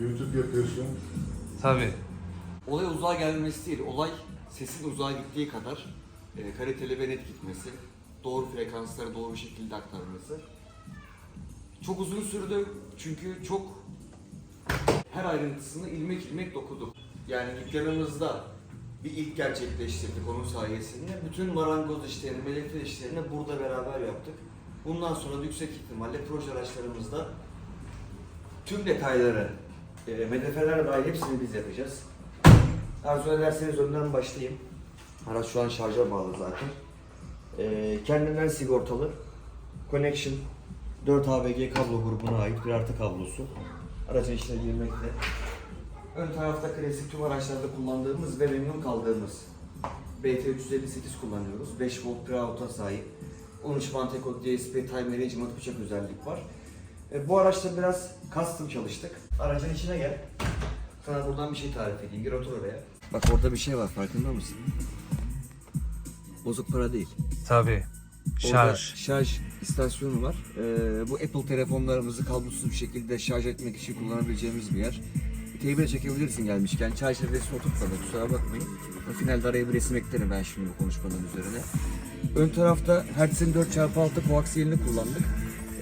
YouTube yapıyorsun. Tabii. Olay uzağa gelmesi değil, olay sesin uzağa gittiği kadar e, kaliteli ve net gitmesi, doğru frekansları doğru şekilde aktarması. Çok uzun sürdü çünkü çok her ayrıntısını ilmek ilmek dokuduk. Yani dükkanımızda bir ilk gerçekleştirdik onun sayesinde. Bütün marangoz işlerini, melekler işlerini burada beraber yaptık. Bundan sonra yüksek ihtimalle proje araçlarımızda tüm detayları, e, medefeler dahil hepsini biz yapacağız. Arzu ederseniz önden başlayayım. Araç şu an şarja bağlı zaten. E, kendinden sigortalı. Connection 4 ABG kablo grubuna ait bir artı kablosu. Aracın içine girmekte. Ön tarafta klasik tüm araçlarda kullandığımız ve memnun kaldığımız BT358 kullanıyoruz. 5 volt pre-out'a sahip. 13 Manteco DSP Time Management birçok özellik var. E, bu araçta biraz custom çalıştık. Aracın içine gel. Sana buradan bir şey tarif edeyim. Gir otur oraya. Bak orada bir şey var farkında mısın? Bozuk para değil. Tabii. Orada Şarj. şarj istasyonu var. Ee, bu Apple telefonlarımızı kablosuz bir şekilde şarj etmek için kullanabileceğimiz bir yer. Teybi çekebilirsin gelmişken. Çay çevresine oturtmadı kusura bakmayın. O finalde araya bir resim eklerim ben şimdi bu konuşmanın üzerine. Ön tarafta Hertz'in 4x6 koaksiyelini kullandık.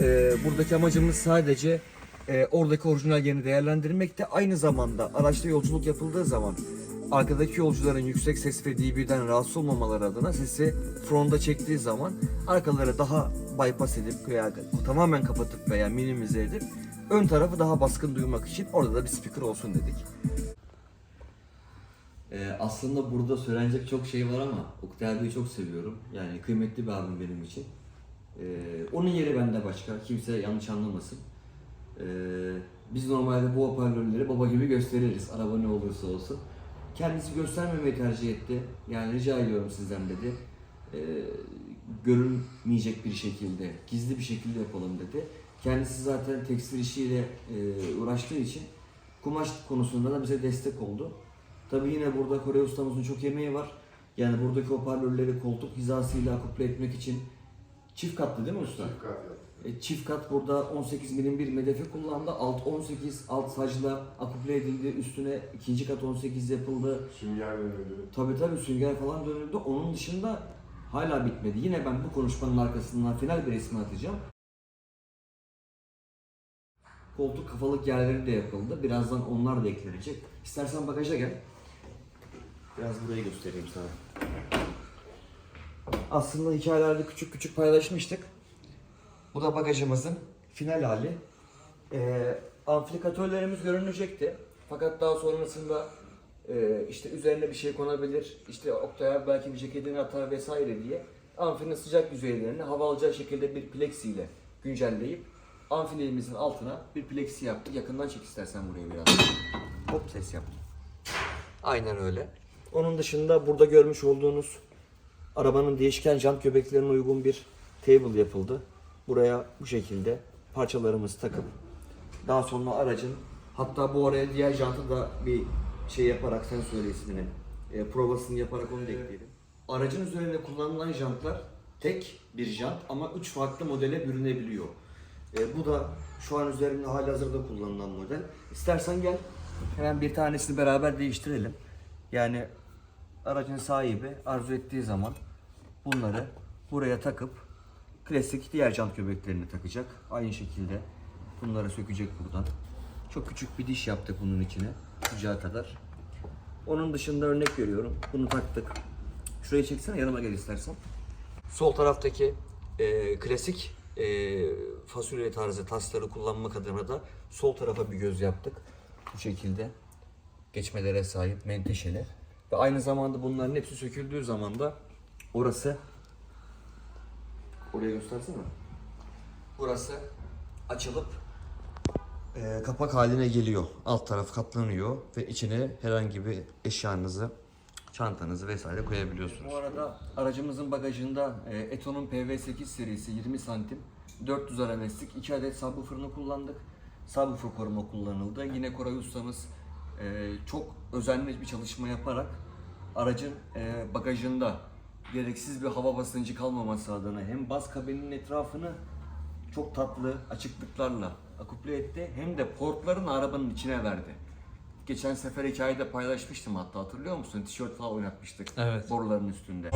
Ee, buradaki amacımız sadece e, oradaki orijinal yerini değerlendirmek de aynı zamanda araçta yolculuk yapıldığı zaman arkadaki yolcuların yüksek ses ve dB'den rahatsız olmamaları adına sesi fronda çektiği zaman arkaları daha bypass edip veya tamamen kapatıp veya minimize edip ön tarafı daha baskın duymak için orada da bir speaker olsun dedik. Ee, aslında burada söylenecek çok şey var ama Oktay çok seviyorum. Yani kıymetli bir abim benim için. Ee, onun yeri bende başka. Kimse yanlış anlamasın. Ee, biz normalde bu hoparlörleri baba gibi gösteririz. Araba ne olursa olsun. Kendisi göstermemeyi tercih etti. Yani rica ediyorum sizden dedi. Ee, görünmeyecek bir şekilde, gizli bir şekilde yapalım dedi. Kendisi zaten tekstil işiyle e, uğraştığı için kumaş konusunda da bize destek oldu. Tabii yine burada Kore ustamızın çok emeği var. Yani buradaki hoparlörleri koltuk hizasıyla akuple etmek için çift katlı değil mi usta? Çift kat. E, çift kat burada 18 milim bir medefe kullandı. Alt 18 alt sacla akuple edildi. Üstüne ikinci kat 18 yapıldı. Sünger dönüldü. Tabii tabii sünger falan dönüldü. Onun dışında hala bitmedi. Yine ben bu konuşmanın arkasından final bir resmi atacağım. Koltuk kafalık yerleri de yapıldı. Birazdan onlar da eklenecek. İstersen bagaja gel. Biraz burayı göstereyim sana. Aslında hikayelerde küçük küçük paylaşmıştık. Bu da bagajımızın final hali. Ee, amplifikatörlerimiz görünecekti. Fakat daha sonrasında e, işte üzerine bir şey konabilir, işte Oktay abi belki bir ceketini atar vesaire diye amfinin sıcak yüzeylerini hava alacağı şekilde bir plexi ile güncelleyip amfilerimizin altına bir plexi yaptık. Yakından çek istersen buraya biraz. Hop ses yaptım. Aynen öyle. Onun dışında burada görmüş olduğunuz arabanın değişken jant göbeklerine uygun bir table yapıldı. Buraya bu şekilde parçalarımızı takıp daha sonra aracın hatta bu araya diğer jantı da bir şey yaparak sen söyle ismini. E, provasını yaparak onu da ekleyelim. Aracın üzerinde kullanılan jantlar tek bir jant ama üç farklı modele bürünebiliyor. E, bu da şu an üzerinde halihazırda kullanılan model. İstersen gel hemen bir tanesini beraber değiştirelim. Yani aracın sahibi arzu ettiği zaman bunları buraya takıp klasik diğer jant göbeklerini takacak. Aynı şekilde bunları sökecek buradan. Çok küçük bir diş yaptık bunun içine. Kucağa kadar. Onun dışında örnek veriyorum. Bunu taktık. Şurayı çeksene yanıma gel istersen. Sol taraftaki e, klasik e, fasulye tarzı tasları kullanmak adına da sol tarafa bir göz yaptık. Bu şekilde geçmelere sahip menteşeli. Ve aynı zamanda bunların hepsi söküldüğü zaman da orası Oraya göstersene. Burası açılıp e, kapak haline geliyor. Alt taraf katlanıyor ve içine herhangi bir eşyanızı, çantanızı vesaire koyabiliyorsunuz. Bu arada aracımızın bagajında e, Eto'nun PV8 serisi 20 santim 400 RMS'lik 2 adet subwoofer'ını kullandık. Subwoofer koruma kullanıldı. Yine Koray ustamız e, çok özenli bir çalışma yaparak aracın e, bagajında gereksiz bir hava basıncı kalmaması adına hem baz kabininin etrafını çok tatlı açıklıklarla akuple etti hem de portlarını arabanın içine verdi. Geçen sefer hikayede paylaşmıştım hatta hatırlıyor musun? Tişört falan oynatmıştık Evet. boruların üstünde.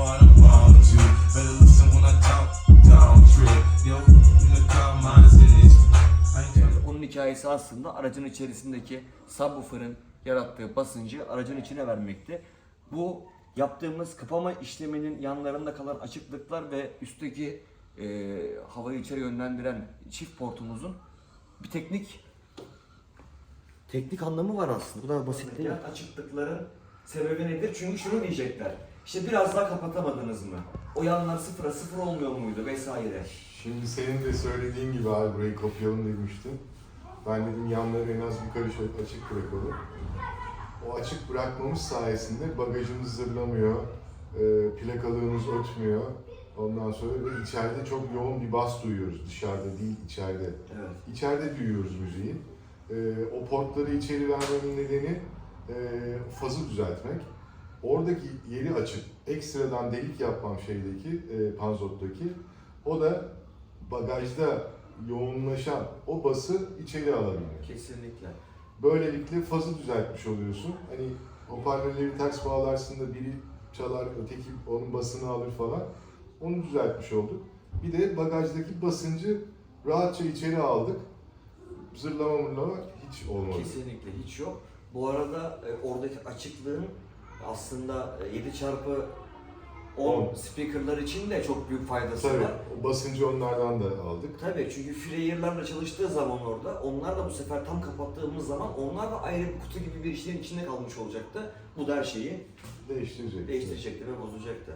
Onun hikayesi aslında aracın içerisindeki subwoofer'ın yarattığı basıncı aracın içine vermekti. Bu yaptığımız kapama işleminin yanlarında kalan açıklıklar ve üstteki e, havayı içeri yönlendiren çift portumuzun bir teknik teknik anlamı var aslında. Bu da basit değil. Açıklıkların sebebi nedir? Çünkü şunu diyecekler. İşte biraz daha kapatamadınız mı? O yanlar sıfıra sıfır olmuyor muydu vesaire. Şimdi senin de söylediğin gibi abi burayı kopyalım demiştin. Ben dedim yanları en az bir karış açık bırakalım. O açık bırakmamız sayesinde bagajımız zırlamıyor, e, plakalığımız ötmüyor. Ondan sonra ve içeride çok yoğun bir bas duyuyoruz dışarıda değil içeride. Evet. İçeride duyuyoruz müziği. E, o portları içeri vermemin nedeni e, fazı düzeltmek. Oradaki yeri açıp ekstradan delik yapmam şeydeki, e, panzottaki. O da bagajda yoğunlaşan o bası içeri alabilmek. Kesinlikle. Böylelikle fazı düzeltmiş oluyorsun. Hani hoparlörleri ters bağlarsın da biri çalar, öteki onun basını alır falan. Onu düzeltmiş olduk. Bir de bagajdaki basıncı rahatça içeri aldık. Zırlama mırlama hiç olmadı. Kesinlikle hiç yok. Bu arada e, oradaki açıklığın aslında e, 7 çarpı 10 On. speakerlar için de çok büyük faydası Tabii var. o basıncı onlardan da aldık. Tabii çünkü Freyr'larla çalıştığı zaman orada onlar da bu sefer tam kapattığımız zaman onlar da ayrı bir kutu gibi bir işlerin içinde kalmış olacaktı. Bu da her şeyi Değiştirecek. değiştirecekti ve bozacaktı.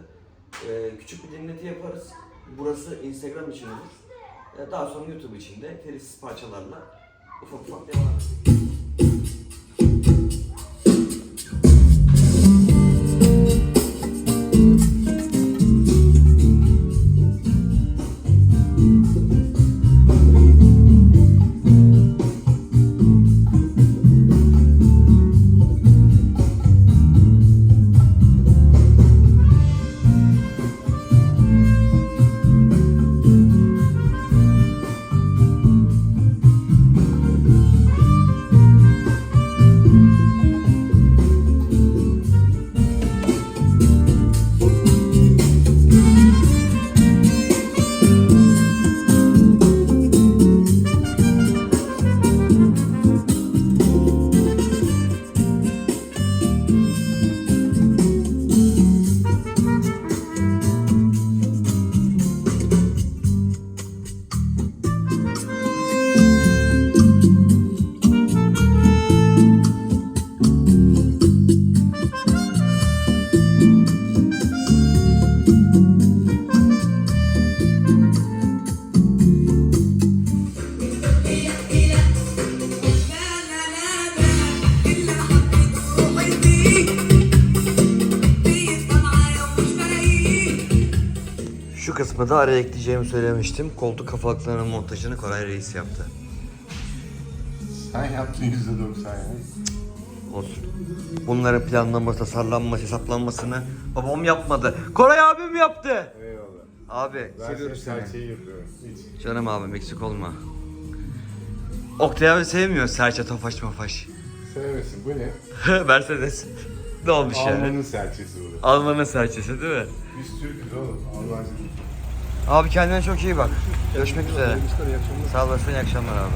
Ee, küçük bir dinleti yaparız. Burası Instagram için olur. Ee, daha sonra YouTube için de telifsiz parçalarla ufak ufak devam ederiz. Kısmı da araya ekleyeceğimi söylemiştim. Koltuk kafalıklarının montajını Koray Reis yaptı. Sen yaptın %90 ya. Olsun. Bunların planlaması, tasarlanması, hesaplanmasını babam yapmadı. Koray abim yaptı. Eyvallah. Abi Ben seviyorum seni seni. serçeyi yapıyorum. Hiç. Canım abim eksik olma. Oktay abi sevmiyor serçe tofaş mofaş. Sevmesin. Bu ne? Mercedes. Ne olmuş yani? Almanın serçesi bu. Almanın serçesi değil mi? Biz Türk'üz oğlum. Almancı. Abi kendine çok iyi bak. Görüşmek üzere. Sağ olasın iyi akşamlar abi.